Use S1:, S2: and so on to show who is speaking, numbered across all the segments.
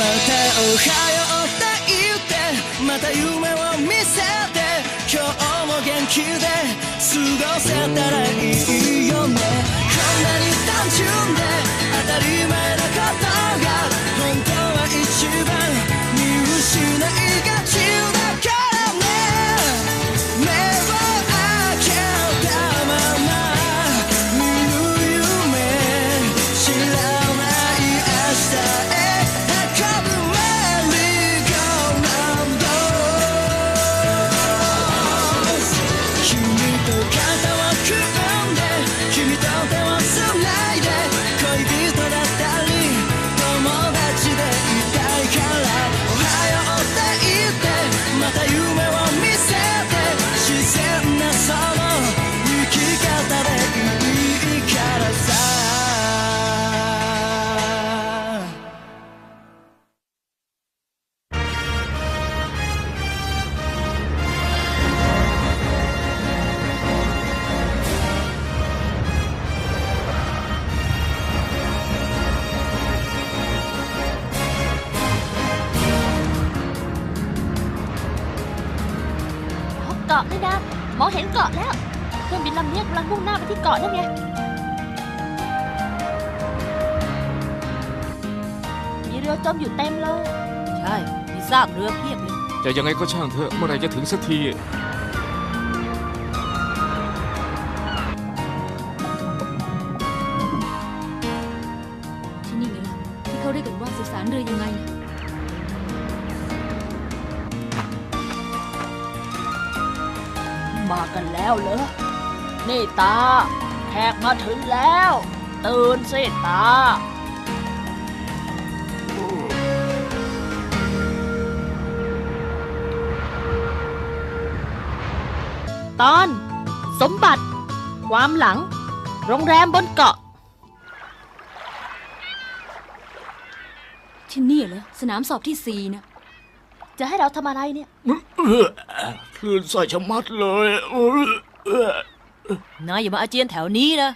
S1: またおはようって言ってまた夢を見せて今日も元気で過ごせたらいいよね。こんなに単純で当たり前
S2: ห็นเกาะแล้วเครื่องบินลำนี้กำลังมุ่งหน้าไปที่เกาะนั่นไงมีเรือจมอยู่เต็มเลย
S3: ใช่ มีซากเรือเพียบเลย
S4: จะยังไงก็ช่างเถอะเมื่อไหรจะถึงสักที
S5: ที่
S2: ตา แขกมาถึงแล้ว ตื่นสิตา ตอน สมบัติ ความหลัง โรงแรมบนเกาะ
S5: ที่นี่เหรอสนามสอบที่สี่นะ
S2: จะให้เราทำอะไรเนี่ย
S4: คลื่นใส่ชะมัดเลยเออเออ นา
S3: ยอย่ามาอาเจียนแถวนี้นะ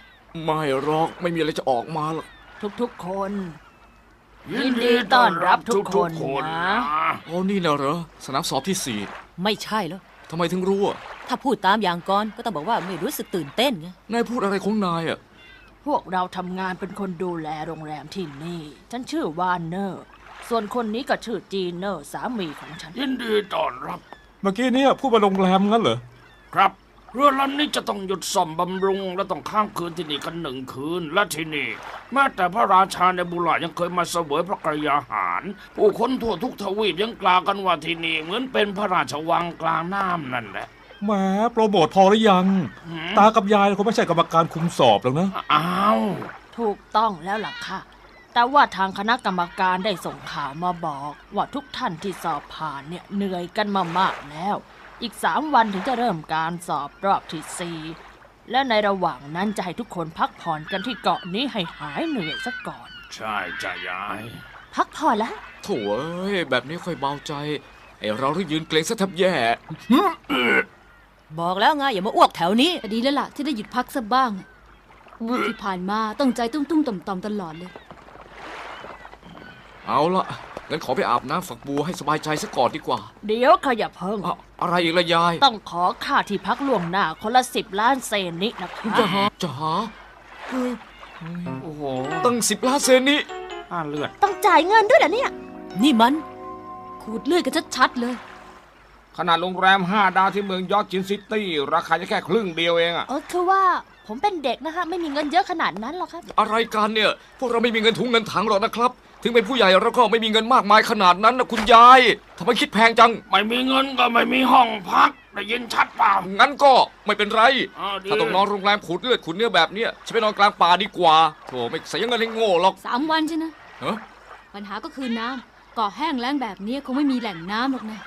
S4: ไม่หรอกไม่มีอะไรจะออกมาหรอก
S2: ทุกๆคน ยินดีต้อนรับทุกคนนะ
S4: อ๋อนี่นะเหรอสนามสอบที่สี่
S3: ไม่ใช่แล้ว
S4: ทำไมถึงรู้อะ
S3: ถ้าพูดตามอย่างก่อนก็ต้องบอกว่าไม่รู้สึกตื่นเต้นไง
S4: นายพูดอะไรของนายอะ
S2: พวกเราทำงานเป็นคนดูแลโรงแรมที่นี่ ฉันชื่อวานเนอร์ ส่วนคนนี้ก็ชื่อจีเนอร์สามีของฉัน
S6: ยินดีต้อนรับ
S7: เมื่อกี้เนี่ยพูดมาโรงแรมงั้นเหรอ
S6: ครับ เรือลำนี้จะต้องหยุดซ่อมบำรุง และต้องค้างคืนที่นี่กันหนึ่งคืน และที่นี่แม้แต่พระราชาในบุรายังเคยมาเสวยพระกรยาหาร ผู้คนทั่วทุกทวีปยังกล่าวกันว่าที่นี่เหมือนเป็นพระราชวังกลางน้ำนั่นแหละ
S7: แหมโปรโมทพอหรือยัง ตากับยายคงไม่ใช่กรรมการคุมสอบหรอกนะ
S6: อ้าว
S2: ถูกต้องแล้วล่ะค่ะ แต่ว่าทางคณะกรรมการได้ส่งข่าวมาบอก ว่าทุกท่านที่สอบผ่านเนี่ยเหนื่อยกันมามากแล้ว อีกสามวันถึงจะเริ่มการสอบรอบที่สี่และในระหว่างนั้นจะให้ทุกคนพักผ่อนกันที่เกาะนี้ให้หายเหนื่อยซะก่อน
S6: ใช่จ้ะยาย
S2: พักผ่อนแล้ว
S4: โถ่เอ้ยแบบนี้ค่อยเบาใจไอเราที่ยืนเกรงซะแทบแย่
S3: บอกแล้วไงอย่ามาอ้วกแถวนี้
S5: แต่ดีแล้วล่ะที่ได้หยุดพักสักบ้างอะที่ผ่านมาต้องใจตุ้มตุ้มๆต่อมต่อมๆตลอดเลย
S4: เอาละ งั้นขอไปอาบน้ำฝักบัวให้สบายใจซะก่อนดีกว่า
S2: เดี๋ยวขยับเพิ่ง
S4: อะอะไรอีกละยาย
S2: ต้องขอค่าที่พักล่วงหน้าคนละสิบล้านเซนนี้นะคะ
S4: จะหาจะหา
S6: โอ้โห
S4: ตั้งสิบล้านเซนนี่
S6: ห้าเลือด
S2: ต้องจ่ายเงินด้วยเหรอเนี่ย
S3: นี่มัน
S5: ขูดเลือดกันชัดๆเลย
S8: ขนาดโรงแรม 5 ดาวที่เมืองยอร์กจินซิตี้ ราคาจะแค่ครึ่งเดียวเองอะ
S2: เออคือว่าผมเป็นเด็กนะคะ ไม่มีเงินเยอะขนาดนั้นหรอกครับ
S4: อะไรกันเนี่ย พวกเราไม่มีเงินถุงเงินถังหรอกนะครับ ถึงเป็นผู้ใหญ่เราก็ไม่มีเงินมากมายขนาดนั้นนะคุณยายทำไมคิดแพงจัง
S6: ไม่มีเงินก็ไม่มีห้องพักได้ยินชัดเปล่า
S4: งั้นก็ไม่เป็นไร
S6: อ้าวดี
S4: ถ้าต้องนอนโรงแรมขูดเลือดขูดเนื้อแบบเนี้ยฉันไปนอนกลางป่าดีกว่าโถไม่เสียเงินให้โง่หรอก
S5: สามวันใช่นะ
S4: เฮ้
S5: ปัญหาก็คือน้ำเกาะแห้งแล้งแบบนี้คงไม่มีแหล่งน้ำหรอกนะ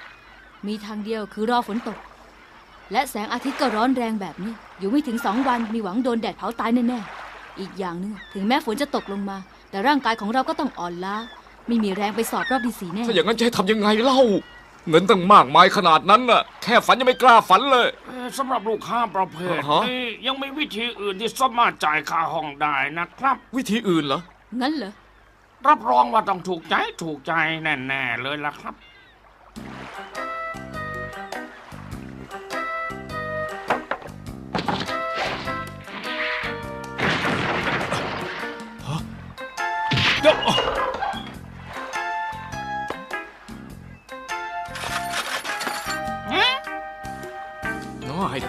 S5: มีทางเดียวคือรอฝนตก และแสงอาทิตย์ก็ร้อนแรงแบบนี้ อยู่ไม่ถึงสองวันมีหวังโดนแดดเผาตายแน่ๆ อีกอย่างหนึง ถึงแม้ฝนจะตกลงมา แต่ร่างกายของเราก็ต้องอ่อนล้า ไม่มีแรงไปสอบรอบที่สี่แน่
S4: ถ้าอย่างนั้นจะให้ทำยังไงเล่า เงินตั้งมากมายขนาดนั้นน่ะ แค่ฝันยังไม่กล้าฝันเลย
S6: เอ่อสำหรับลูกค้าประเภท
S4: ฮะ
S6: นี้ยังมีวิธีอื่นที่สามารถจ่ายค่าห้องได้นะครับ
S4: วิธีอื่นเหรอ
S5: งั้นเหรอ
S6: รับรองว่าต้องถูกใจถูกใจแน่ๆเลยล่ะครับ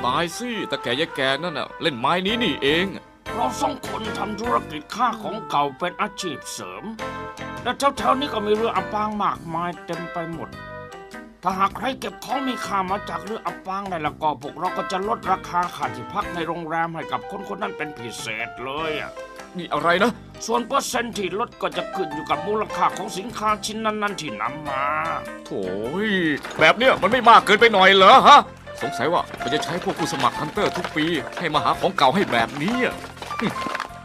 S4: ตายสิแต่แกยายแกนั่นน่ะเล่นไม้นี้นี่เอง
S6: เราสองคนทำธุรกิจค่าของเก่าเป็นอาชีพเสริม และแถวๆนี้ก็มีเรืออับปางมากมายเต็มไปหมด ถ้าหากใครเก็บของมีค่ามาจากเรืออับปางได้แล้วก็พวกเราก็จะลดราคาค่าที่พักในโรงแรมให้กับคนคนนั้นเป็นพิเศษเลยอะ
S4: นี่อะไรนะ
S6: ส่วนเปอร์เซ็นต์ที่ลดก็จะขึ้นอยู่กับมูลค่าของสินค้าชิ้นนั้นๆที่นำมา
S4: โถยแบบเนี้ยมันไม่มากเกินไปหน่อยเหรอฮะ สงสัยว่ามันจะใช้พวกผู้สมัครฮันเตอร์ทุกปี ให้มาหาของเก่าให้แบบนี้อะ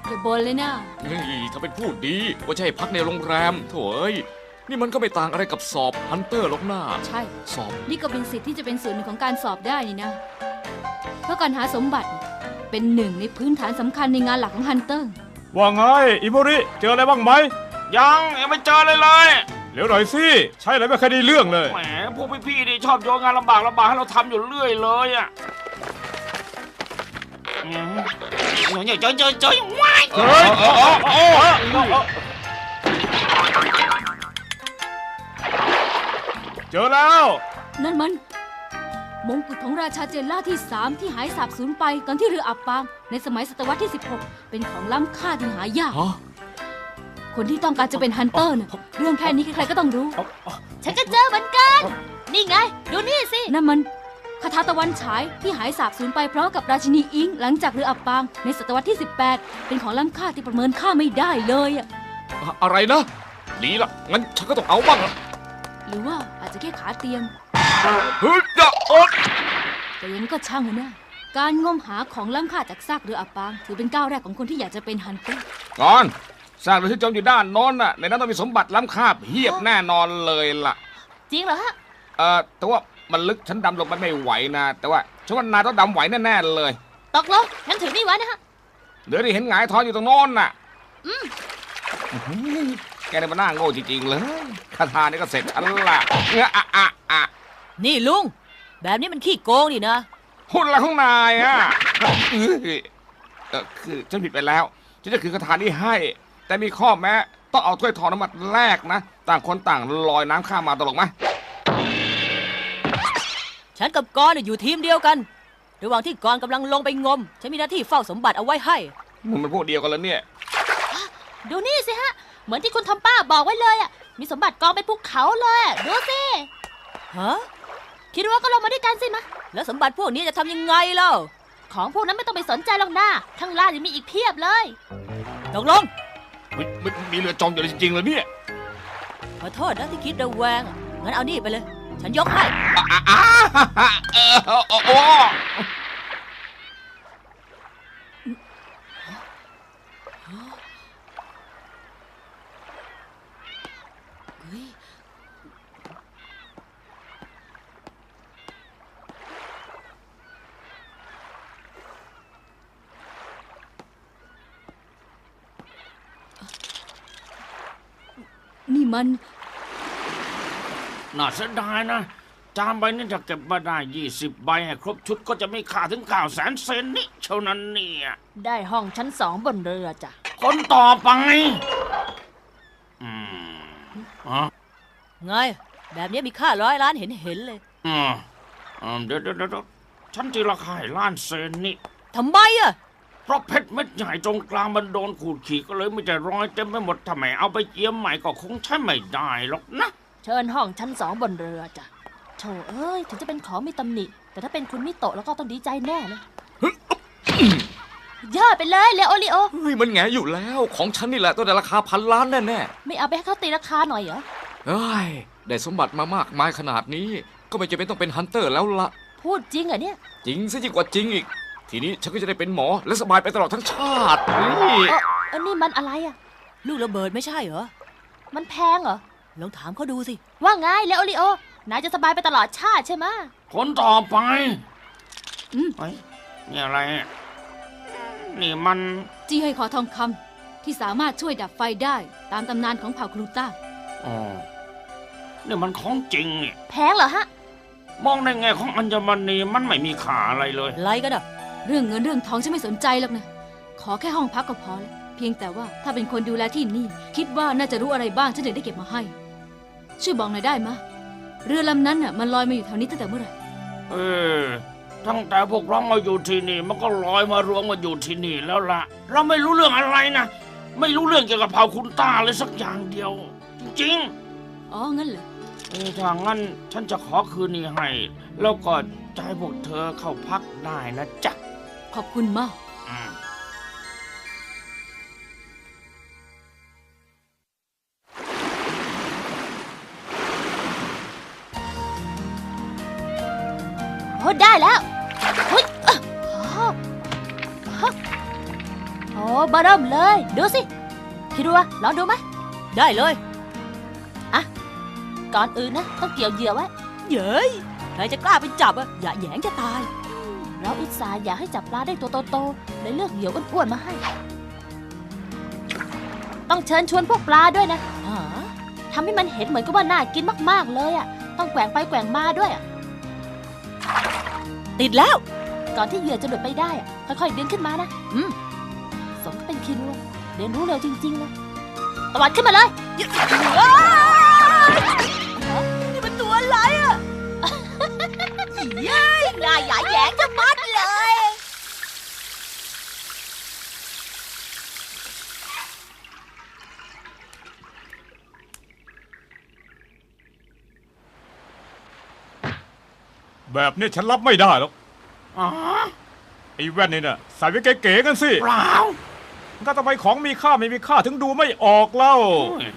S5: อย่าบ่นเลยนะ
S4: นี่ถ้าเป็นพูดดีว่าจะให้พักในโรงแรมโถเอ้ยนี่มันก็ไม่ต่างอะไรกับสอบฮันเตอร์หรอกหน้า
S5: ใช่
S4: สอบ
S5: นี่ก็เป็นสิทธิ์ที่จะเป็นส่วนหนึ่งของการสอบได้นี่นะ เพราะการหาสมบัติเป็นหนึ่งในพื้นฐานสำคัญในงานหลักของฮันเตอร์
S7: ว่าไงอิโมริ เจออะไรบ้างไหม
S6: ยังยังไม่เจอเลยเลย
S7: เร็วหน่อยสิ ใช่อะไรไม่เคยได้เรื่องเลย
S6: แหมพวกพี่ๆนี่ชอบโยนงานลำบากลำบากให้เราทำอยู่เรื่อยเลยอะอืมเนี่ยเจอเจอเจอว้าย
S7: เฮ้ยโอ้โอ้โอ้โอ้เจอแล้ว
S5: นั่นมัน มงกุฎของราชาเจนล่าที่ 3 ที่หายสาบสูญไปตอนที่เรืออับปางในสมัยศตวรรษที่ 16 เป็นของล้ำค่าที่หายาก
S4: ฮะ
S5: คนที่ต้องการจะเป็นฮันเตอร์น่ะเรื่องแค่นี้ใครๆก็ต้องรู้
S2: ฉันก็เจอเหมือนกัน นี่ไง ดูนี่สิ
S5: นั่นมันคาถาตะวันฉายที่หายสาบสูญไปพร้อมกับราชินีอิง หลังจากเรืออับปางในศตวรรษที่ 18 เป็นของล้ำค่าที่ประเมินค่าไม่ได้เลยอะ
S4: อะอะไรนะดีละงั้นฉันก็ต้องเอาบ้างละ
S5: หรือว่าอาจจะแค่ขาเตียง
S4: เฮ้ยอย่าโอ๊ย
S5: แต่ยังไงก็ช่างมันนะการงมหาของล้ำค่าจากซากเรืออับปาง ถือเป็นก้าวแรกของคนที่อยากจะเป็นฮันเตอร์
S8: ก่อน สร้างเรือที่จมอยู่ด้านโน้นน่ะในนั้นต้องมีสมบัติล้ำค่าเพียบแน่นอนเลยล่ะ
S2: จริงเหรอฮะ
S8: เออแต่ว่ามันลึกฉันดำลงไปไม่ไหวนะ แต่ว่าฉันว่านายต้องดำไหวแน่ๆเลย
S2: ตกลงงั้นถือนี่ไว้นะฮะ
S8: เดี๋ยวที่เห็นหงายท้องอยู่ตรงโน้นน่ะอื้อหือแกนี่มันน่าโง่จริงๆเลยคาถานี่ก็เสร็จฉันละเงอะอะอะอะ
S3: นี่ลุง แบบนี้มันขี้โกงนี่นะ
S8: หุ่นละของนายอะอื้อเออคือฉันผิดไปแล้วฉันจะคือคาถานี้ให้ แต่มีข้อแม้ต้องเอาถ้วยทองน้ำมันแรกนะ ต่างคนต่างลอยน้ำข้ามมาตลกไหม
S3: ฉันกับกรณ์อยู่ทีมเดียวกัน ระหว่างที่กรณ์กำลังลงไปงม ฉันมีหน้าที่เฝ้าสมบัติเอาไว้ให้
S8: มึงเป็นพวกเดียวกันแล้วเนี่ย
S2: ดูนี่สิฮะ เหมือนที่คุณทอมป้าบอกไว้เลยอะ มีสมบัติกองเป็นภูเขาเลยอะดูสิ
S3: ฮะ
S2: คิดว่าก็ลงมาด้วยกันสิมะ
S3: แล้วสมบัติพวกนี้จะทำยังไงเล่า
S2: ของพวกนั้นไม่ต้องไปสนใจหรอกนะข้างล่างยังมีอีกเพียบเลย
S3: ตกลง
S8: เฮ้ยมันมีเรือจมอยู่เลยจริงๆเลยเนี่ย
S3: ขอโทษนะที่คิดระแวงอะงั้นเอานี่ไปเลย ฉันยกให้
S8: อะอะอะเออโอ้โอ้
S5: มัน
S6: น่าเสียดายนะ จานใบนี้จะเก็บมาได้ 20 ใบให้ครบชุดก็จะไม่ขาดถึงข่าวแสนเซนนี่เท่านั้นเนี่ย
S2: ได้ห้องชั้นสองบนเรือจ้ะ
S6: คนต่อไป อืมอ๋อ
S3: ไง แบบนี้มีค่าร้อยล้านเห็นเห็นๆเลย
S6: อืมอืมเดี๋ยวเดี๋ยวเดี๋ยวฉันตีราคาให้ล้านเซนนี่
S3: ทำไมอะ
S6: เพราะเพชรเม็ดใหญ่ตรงกลางมันโดนขูดขีดก็เลยไม่จะรอยเต็มไปหมดทำไมเอาไปเจียมใหม่ก็คงใช้ไม่ได้หรอกนะ
S2: เชิญห้องชั้นสองบนเรือจ้ะโถเอ้ย ถึงจะเป็นของมีตำหนิ แต่ถ้าเป็นคุณมิโตะแล้วก็ต้องดีใจแน่เลยยอดไปเลยเลโอริโอ
S4: เฮ้ยมันแงอยู่แล้วของฉันนี่แหละต้องได้ราคาพันล้านแน่
S2: ไม่เอาไปให้เขาตีราคาหน่อยเหรอ
S4: ๆเฮ้ยได้สมบัติมามากมายขนาดนี้ ก็ไม่จำเป็นต้องเป็นฮันเตอร์แล้วละ
S2: พูดจริงเหรอเนี่ย
S4: จริงซะยิ่งกว่าจริงอีก ทีนี้ฉันก็จะได้เป็นหมอและสบายไปตลอดทั้งชาตินี่
S2: เออเออนี่มันอะไรอะ
S3: ลูกระเบิดไม่ใช่เหรอ
S2: มันแพงเหรอ
S3: ลองถามเขาดูสิ
S2: ว่าไงเลโอริโอนายจะสบายไปตลอดชาติใช่ไหมะ
S6: คนต่อไป
S5: อืม
S6: เฮ้ยนี่อะไรอะนี่มัน
S5: จี้ให้ขอทองคที่สามารถช่วยดับไฟได้ตามตำนานของเผ่าครูต้า
S6: อ๋อนี่มันของจริงนี่
S2: แพงเหรอฮะ
S6: มองในแง่ของอัญมณีมันไม่มีค่าอะไรเลย
S3: อะไรกันอะ
S5: เรื่องเงินเรื่องทองฉันไม่สนใจหรอกนะ ขอแค่ห้องพักก็พอแล้วเพียงแต่ว่าถ้าเป็นคนดูแลที่นี่ คิดว่าน่าจะรู้อะไรบ้างฉันถึงได้เก็บมาให้ ช่วยบอกหน่อยได้มะ เรือลำนั้นน่ะมันลอยมาอยู่แถวนี้ตั้งแต่เมื่อไหร่
S6: เออ ตั้งแต่พวกเรามาอยู่ที่นี่ มันก็ลอยมารวมมาอยู่ที่นี่แล้วล่ะเราไม่รู้เรื่องอะไรนะ ไม่รู้เรื่องเกี่ยวกับเผ่าคุณตาเลยสักอย่างเดียว จริง
S5: อ๋อ งั้นเหรอ
S6: ๆเออถ้างั้นฉันจะขอคืนนี้ให้ แล้วก็จะให้พวกเธอเข้าพักได้นะจ๊ะ
S5: ขอบคุณมาก
S2: โอ้ได้แล้วเฮ้ยอะอ๋อฮะโอ้บาเริ่มเลย ดูสิ คิดว่าลองดูไหม
S3: ได้เลย
S2: ก่อนอื่นนะ ต้องเกี่ยวเหยื่อไว้
S3: เย้ยใครจะกล้าไปจับอะอย่าแหยงจะตาย
S2: เราอุตส่าห์อยากให้จับปลาได้ตัวโตๆเลยเลือกเหยื่ออ้วนๆมาให้ ต้องเชิญชวนพวกปลาด้วยนะ
S3: ฮะ
S2: ทำให้มันเห็นเหมือนกับว่าน่ากินมากๆเลยอะ ต้องแกว่งไปแกว่งมาด้วยอะ
S3: ติดแล้ว
S2: ก่อนที่เหยื่อจะหลุดไปได้อะ ค่อยๆดึงขึ้นมานะ อืม สมเป็นคิรัวเรียนรู้เร็วจริงๆเลยตวัดขึ้นมาเลย
S3: ย้ยน่าหยาแหยงจะมัดเลย
S7: แบบนี้ฉันรับไม่ได้หรอก
S6: อ๋อ
S7: ไอ้แว่นนี่น่ะใส่ไว้เก๋ๆกันสิ
S6: เปล่า
S7: ก็ทำไมของมีค่าไม่มีค่าถึงดูไม่ออกเล่า
S6: โอ้ย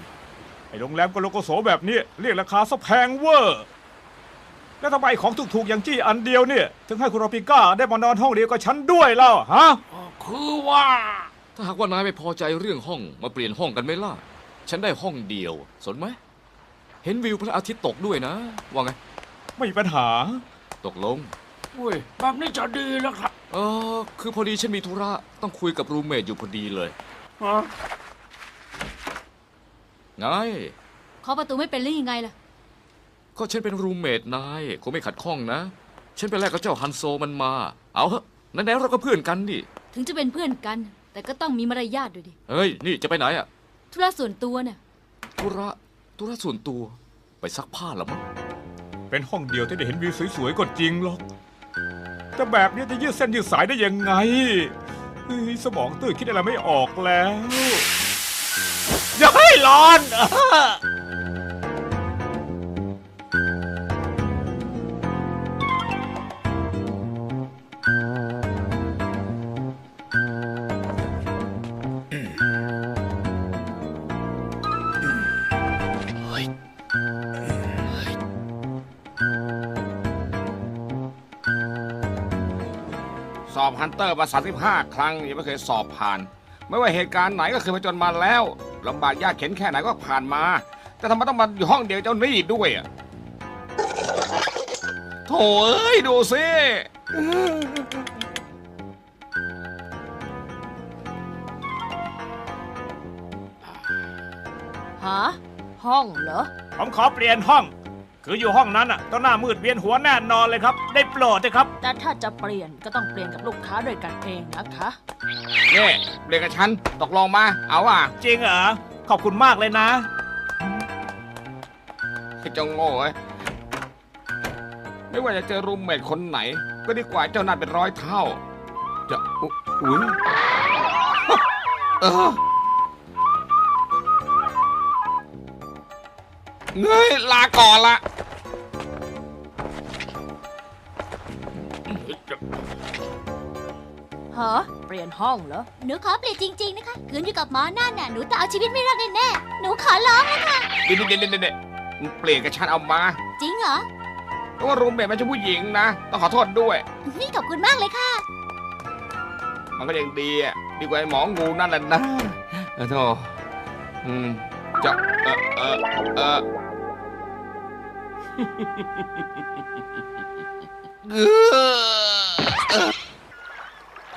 S7: ไอ้โรงแรมกโลโกโสแบบนี้ เรียกราคาซะแพงเวอร์ แล้วทำไมของถูกๆอย่างจี้อันเดียวเนี่ย ถึงให้คุณโรปิก้าได้มานอนห้องเดียวกับฉันด้วยเล่าฮะ
S6: คือว่า
S4: ถ้าหากว่านายไม่พอใจเรื่องห้องมาเปลี่ยนห้องกันไหมล่ะ ฉันได้ห้องเดียว สนไหม เห็นวิวพระอาทิตย์ตกด้วยนะ ว่าไง
S7: ไม่มีปัญหา
S4: ตกลง
S6: อุ้ยแบบนี้จะดีแล้วครับ
S4: เออ คือพอดีฉันมีธุระต้องคุยกับรูมเมทอยู่พอดีเลย
S6: ฮะ
S4: ไง
S5: ขอประตูไม่เป็นหรือยังไงล่ะ
S4: ก็ฉันเป็นรูมเมทนายคงไม่ขัดข้องนะ ฉันไปแลกกับเจ้าฮันโซมันมา เอาเถอะไหนๆเราก็เพื่อนกันดิ
S5: ถึงจะเป็นเพื่อนกัน แต่ก็ต้องมีมารยาทด้วยดิ
S4: เฮ้ย นี่จะไปไหนอะ
S5: ธุระส่วนตัวเนี่ย
S4: ธุระธุระส่วนตัว ไปซักผ้าเหรอมั้ง
S7: เป็นห้องเดียวที่ได้เห็นวิวสวยๆก็จริงหรอก แต่แบบนี้จะยืดเส้นยืดสายได้ยังไงเฮ้ยสมองตื่นคิดอะไรไม่ออกแล้ว อย่าให้ร้อน
S8: นเตอร์มา35 ครั้งยังไม่เคยสอบผ่าน ไม่ว่าเหตุการณ์ไหนก็เคยผจญมาแล้วลำบากยากเข็นแค่ไหนก็ผ่านมา แต่ทำไมต้องมาอยู่ห้องเดียวเจ้านี่ด้วยอะโถ่เอ้ยดูสิ
S2: หาห้องเหรอ
S7: ผมขอเปลี่ยนห้อง คืออยู่ห้องนั้นอะต้องหน้ามืดเวียนหัวแน่นอนเลยครับ ได้โปรดเลยครับ
S2: แต่ถ้าจะเปลี่ยนก็ต้องเปลี่ยนกับลูกค้าด้วยกันเองนะคะ
S8: นี่เรียกกับฉันตกลงมา เอาอะ
S7: จริงเหรอขอบคุณมากเลยนะ
S8: ไอ้เจ้าโง่เอ้ยไม่ว่าจะเจอรูมเมทคนไหน ก็ดีกว่าเจ้านั่นเป็นร้อยเท่า จะอุ๊อุ้ยเออ เงยลาก่อนละ
S2: ฮะเปลี่ยนห้องเหรอ
S9: หนูขอเปลี่ยนจริง ๆ นะคะคืนอยู่กับหมอนั่นน่ะ หนูต้องเอาชีวิตไม่รอดแน่ๆ หนูขอร้องนะคะ
S8: เดี๋ยวเดี๋ยวเดี๋ยวเดี๋ยวมึงเปลี่ยนกับฉันเอามา
S9: จริงเหรอ
S8: เพราะว่ารูมเมทมันจะผู้หญิงนะ ต้องขอโทษด้วย
S9: นี่ขอบคุณมากเลยค่ะ
S8: มันก็ยังดีอะ ดีกว่าไอ้หมองูนั่นแหละนะเออโธ่อืมจะเออเออเออเออ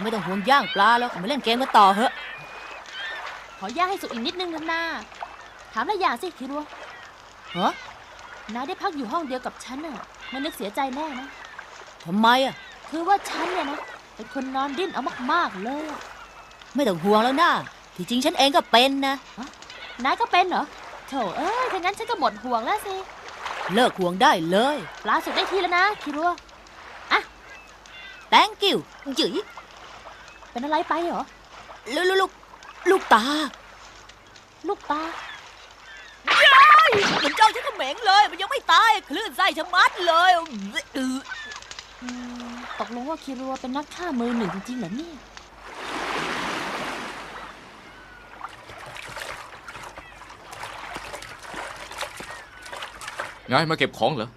S3: ไม่ต้องห่วงย่างปลาแล้วมาเล่นเกมกันต่อเหอะ
S2: อย่างให้สุกอีกนิดนึงนะนาถามอะไรอย่างสิคิรัว
S3: ฮะ
S2: นายได้พักอยู่ห้องเดียวกับฉันน่ะไม่นึกเสียใจแน่นะ
S3: ทำไมอะ
S2: คือว่าฉันเนี่ยนะเป็นคนนอนดิ้นเอามากๆเลยอะ
S3: ไม่ต้องห่วงแล้วนะที่จริงฉันเองก็เป็นนะ
S2: นายก็เป็นเหรอโถเอ้ยถ้างั้นฉันก็หมดห่วงแล้วสิ
S3: เลิกห่วงได้เลย
S2: ปลาสุกได้ทีแล้วนะคิรัว
S3: thank you จื๋ย
S2: เป็นอะไรไปเหรอ
S3: ลูกลูกลูกตา
S2: ลูกตา
S3: มันจ้องฉันเขม็งเลย มันยังไม่ตาย คลื่นไส้ชะมัดเลยอือ
S2: อืมตกลงว่าคิรัวเป็นนักฆ่ามือหนึ่งจริงๆเหรอเนี่ย
S4: ไงมาเก็บของเหรอ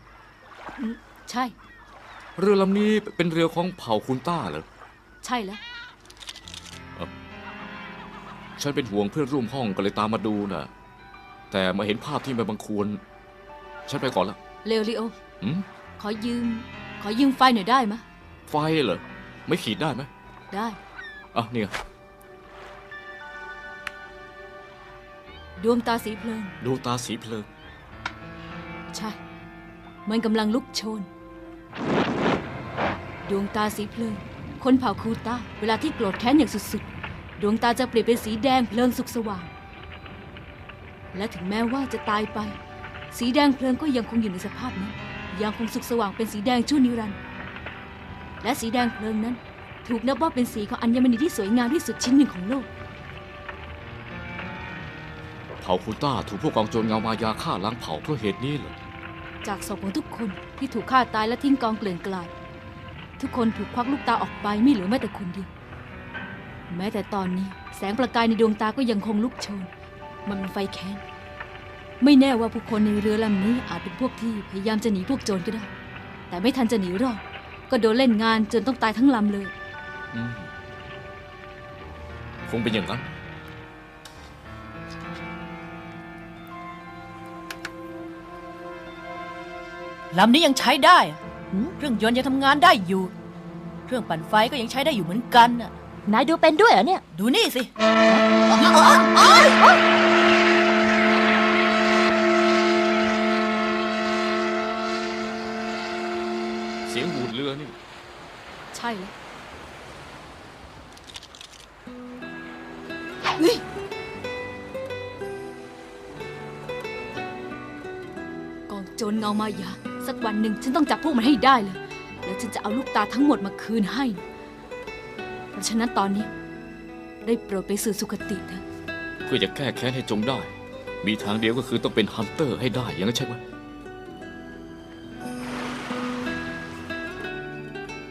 S5: ใช่
S4: เรือลำนี้เป็นเรือของเผ่าคุณต้าเหรอ
S5: ใช่แล้ว
S4: ฉันเป็นห่วงเพื่อนร่วมห้องก็เลยตามมาดูน่ะ แต่มาเห็นภาพที่ไม่บังควร ฉันไปก่อนละ
S5: เลโอริโอ
S4: หืม
S5: ขอยืม ขอยืมไฟหน่อยได้ไหมะ
S4: ไฟเหรอ ไม่ขีดได้ไหม
S5: ได้
S4: อะนี่ไง
S5: ดวงตาสีเพลิง
S4: ดูตาสีเพลิง
S5: ใช่ มันกำลังลุกโชน ดวงตาสีเพลิง คนเผ่าคูต้าเวลาที่โกรธแค้นอย่างสุดๆ ดวงตาจะเปลี่ยนเป็นสีแดงเพลิงสุกสว่าง และถึงแม้ว่าจะตายไป สีแดงเพลิงก็ยังคงอยู่ในสภาพนั้นยังคงสุกสว่างเป็นสีแดงชั่วนิรันดร์และสีแดงเพลิงนั้น ถูกนับว่าเป็นสีของอัญมณีที่สวยงามที่สุดชิ้นหนึ่งของโลก
S4: เผ่าคุณต้าถูกพวกกองโจรเงามายาฆ่าล้างเผ่าเพราะเหตุนี้เหรอ
S5: จากศพของทุกคนที่ถูกฆ่าตายและทิ้งกองเกลื่อนกลาด ทุกคนถูกควักลูกตาออกไปไม่เหลือแม้แต่คนเดียว แม้แต่ตอนนี้แสงประกายในดวงตาก็ยังคงลุกโชน มันเป็นไฟแค้น ไม่แน่ว่าผู้คนในเรือลำนี้อาจเป็นพวกที่พยายามจะหนีพวกโจรก็ได้ แต่ไม่ทันจะหนีรอด ก็โดนเล่นงานจนต้องตายทั้งลำเลย
S4: อืมคงเป็นอย่างนั้น
S3: ลำนี้ยังใช้ได้อะหืมเครื่องยนต์ยังทำงานได้อยู่ เครื่องปั่นไฟก็ยังใช้ได้อยู่เหมือนกันน่ะ
S2: นายดูเป็นด้วยเหรอเนี่ย
S3: ดูนี่สิ
S4: เสียงหูดเรือนี่
S5: ใช่แล้วเฮ้ยกองโจรเงามายา สักวันหนึ่งฉันต้องจับพวกมันให้ได้เลย แล้วฉันจะเอาลูกตาทั้งหมดมาคืนให้ เพราะฉะนั้นตอนนี้ ได้โปรดไปสู่สุคติเถอะ
S4: เพื่อจะแก้แค้นให้จงได้ มีทางเดียวก็คือต้องเป็นฮันเตอร์ให้ได้อย่างนั้นใช่ไหม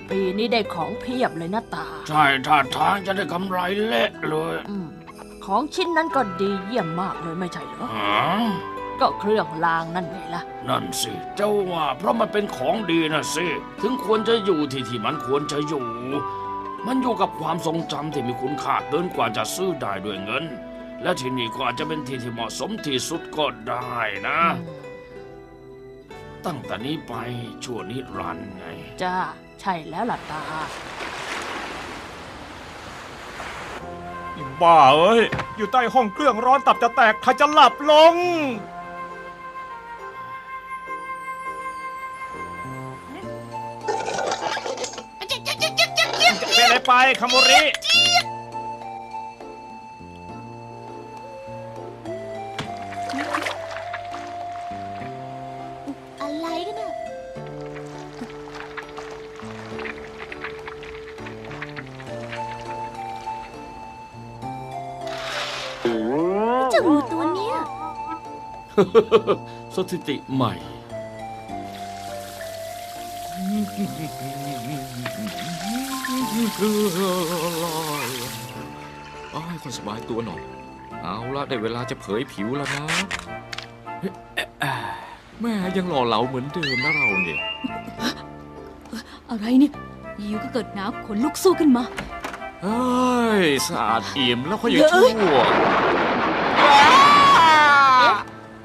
S2: ปีนี้ได้ของเพียบเลยนะตา
S6: ใช่ท่าทางจะได้กำไรเละเลย
S2: อืม ของชิ้นนั้นก็ดีเยี่ยมมากเลยไม่ใช่เหรอ
S6: อ๋อ
S2: ก็เครื่องรางนั่นไงล่ะ
S6: นั่นสิ เจ้าว่าเพราะมันเป็นของดีนะสิ ถึงควรจะอยู่ที่ที่มันควรจะอยู่ มันอยู่กับความทรงจำที่มีคุณค่าเกินกว่าจะซื้อได้ด้วยเงิน และที่นี่ก็อาจจะเป็นที่ที่เหมาะสมที่สุดก็ได้นะ ตั้งแต่นี้ไปชั่วนิรันดร์ไง
S2: จ้า ใช่แล้วล่ะตา
S7: บ้าเอ้ย อยู่ใต้ห้องเครื่องร้อนตับจะแตก ใครจะหลับลง ไรไปคาโมริ
S9: อะไรกันน่ะเจ้างูตัวเนี้ย
S6: สถิติใหม่
S4: อ้ายคนสบายตัวหน่อย เอาละได้เวลาจะเผยผิวแล้วนะเฮ้ยเอ๊ะอ่าแม่ยังหล่อเหลาเหมือนเดิมนะเราเนี่ย
S5: อะไรเนี่ยอยู่ก็เกิดหนาวขนลุกสู้ขึ้นมา
S4: เฮ้ยสะอาดเอี่ยมแล้วก็ยังชั่ว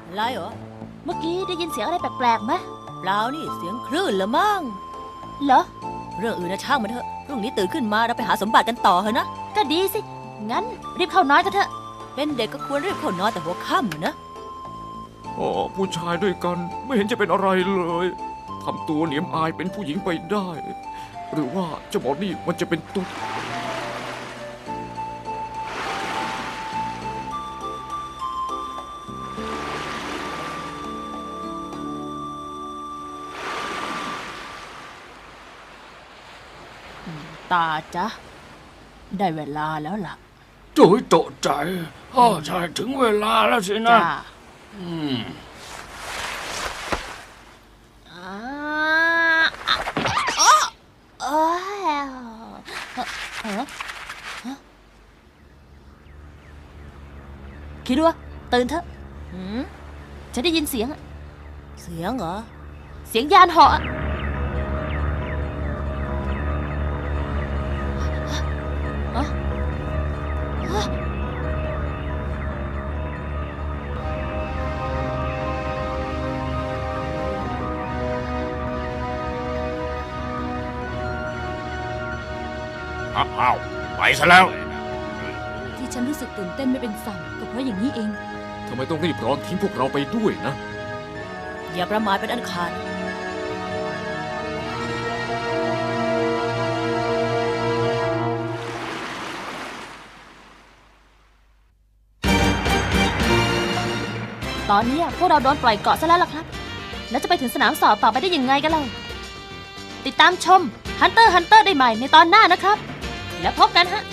S3: อะไรเหรอ
S2: เมื่อกี้ได้ยินเสียงอะไรแปลกๆไหม
S3: เปล่านี่เสียงคลื่นละมั้ง
S2: เหรอ
S3: เรื่องอื่นนะช่างมันเถอะ พรุ่งนี้ตื่นขึ้นมาเราไปหาสมบัติกันต่อเถอะนะ
S2: ก็ดีสิ งั้นรีบเข้านอนกันเถอะไป
S3: เป็นเด็กก็ควรรีบเข้านอนแต่หัวค่ำอะนะ
S4: อ๋อผู้ชายด้วยกันไม่เห็นจะเป็นอะไรเลยทำตัวเหนียมอายเป็นผู้หญิงไปได้ หรือว่าเจ้าหมอนี่มันจะเป็นตุ๊ด
S2: ตาจ๊ะ ได้เวลาแล้วล่ะ
S6: จุยโตกใจอ๋อใช่ถึงเวลาแล้วสินะ
S2: จ้า
S6: อืม
S9: โอ้ย
S2: คิดว่าตื่นเถอะ
S3: หืม
S2: ฉันได้ยินเสียงอะ
S3: เสียงเหรอ
S2: เสียงยานเหาะอะ
S6: อ้าวไปซะแล้ว
S5: ที่ฉันรู้สึกตื่นเต้นไม่เป็นสั่งก็เพราะอย่างนี้เอง
S4: ทำไมต้องรีบร้อนทิ้งพวกเราไปด้วยนะ
S3: อย่าประมาทเป็นอันขาด
S2: ตอนนี้พวกเราโดนปล่อยเกาะซะแล้วล่ะครับ แล้วจะไปถึงสนามสอบต่อไปได้ยังไงกันเล่าติดตามชม Hunter Hunter ได้ใหม่ในตอนหน้านะครับ แล้วพบกันฮะ